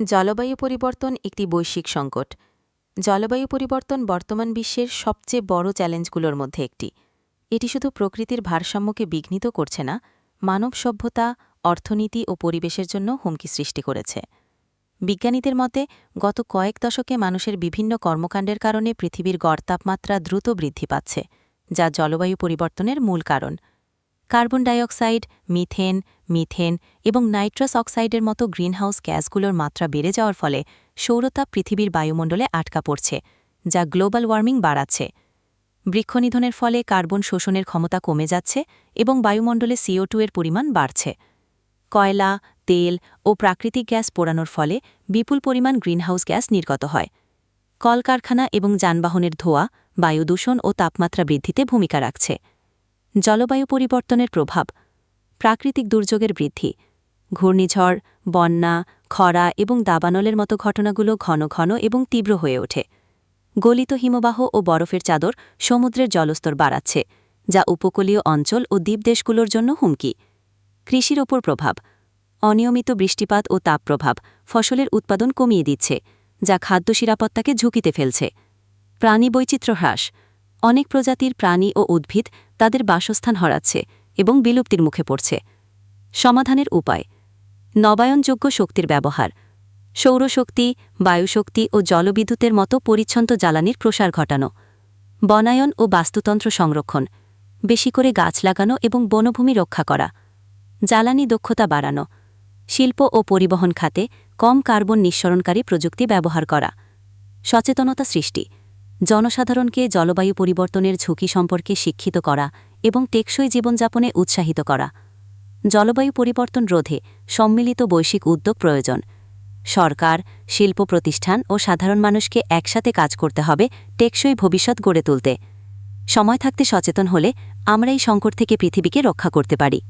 জলবায়ু পরিবর্তন একটি বৈশ্বিক সংকট। জলবায়ু পরিবর্তন বর্তমান বিশ্বের সবচেয়ে বড় চ্যালেঞ্জগুলোর মধ্যে একটি। এটি শুধু প্রকৃতির ভারসাম্যকে বিঘ্নিত করছে না, মানব সভ্যতা, অর্থনীতি ও পরিবেশের জন্য হুমকি সৃষ্টি করেছে। বিজ্ঞানীদের মতে, গত কয়েক দশকে মানুষের বিভিন্ন কর্মকাণ্ডের কারণে পৃথিবীর গড় তাপমাত্রা দ্রুত বৃদ্ধি পাচ্ছে, যা জলবায়ু পরিবর্তনের মূল কারণ। কার্বন ডাইঅক্সাইড, মিথেন মিথেন এবং নাইট্রাস অক্সাইডের মতো গ্রিনহাউস গ্যাসগুলোর মাত্রা বেড়ে যাওয়ার ফলে সৌরতাপ পৃথিবীর বায়ুমণ্ডলে আটকা পড়ছে, যা গ্লোবাল ওয়ার্মিং বাড়াচ্ছে। বৃক্ষনিধনের ফলে কার্বন শোষণের ক্ষমতা কমে যাচ্ছে এবং বায়ুমণ্ডলে সিও এর পরিমাণ বাড়ছে। কয়লা, তেল ও প্রাকৃতিক গ্যাস পোড়ানোর ফলে বিপুল পরিমাণ গ্রিনহাউস গ্যাস নির্গত হয়। কলকারখানা এবং যানবাহনের ধোয়া বায়ু দূষণ ও তাপমাত্রা বৃদ্ধিতে ভূমিকা রাখছে। জলবায়ু পরিবর্তনের প্রভাব, প্রাকৃতিক দুর্যোগের বৃদ্ধি, ঘূর্ণিঝড়, বন্যা, খরা এবং দাবানলের মতো ঘটনাগুলো ঘন ঘন এবং তীব্র হয়ে ওঠে। গলিত হিমবাহ ও বরফের চাদর সমুদ্রের জলস্তর বাড়াচ্ছে, যা উপকূলীয় অঞ্চল ও দ্বীপদেশগুলোর জন্য হুমকি। কৃষির ওপর প্রভাব, অনিয়মিত বৃষ্টিপাত ও তাপপ্রভাব ফসলের উৎপাদন কমিয়ে দিচ্ছে, যা খাদ্য নিরাপত্তাকে ঝুঁকিতে ফেলছে। প্রাণী বৈচিত্র্য হ্রাস অনেক প্রজাতির প্রাণী ও উদ্ভিদ তাদের বাসস্থান হারাচ্ছে এবং বিলুপ্তির মুখে পড়ছে। সমাধানের উপায়। নবায়নযোগ্য শক্তির ব্যবহার। সৌরশক্তি, বায়ুশক্তি ও জলবিদ্যুতের মতো পরিচ্ছন্ন জ্বালানির প্রসার ঘটানো। বনায়ন ও বাস্তুতন্ত্র সংরক্ষণ। বেশি করে গাছ লাগানো এবং বনভূমি রক্ষা করা। জ্বালানি দক্ষতা বাড়ানো। শিল্প ও পরিবহন খাতে কম কার্বন নিঃসরণকারী প্রযুক্তি ব্যবহার করা। সচেতনতা সৃষ্টি। জনসাধারণকে জলবায়ু পরিবর্তনের ঝুঁকি সম্পর্কে শিক্ষিত করা এবং টেকসই জীবনযাপনে উৎসাহিত করা। জলবায়ু পরিবর্তন রোধে সম্মিলিত বৈশ্বিক উদ্যোগ প্রয়োজন। সরকার, শিল্প প্রতিষ্ঠান ও সাধারণ মানুষকে একসাথে কাজ করতে হবে টেকসই ভবিষ্যৎ গড়ে তুলতে। সময় থাকতে সচেতন হলে আমরা এই সংকট থেকে পৃথিবীকে রক্ষা করতে পারি।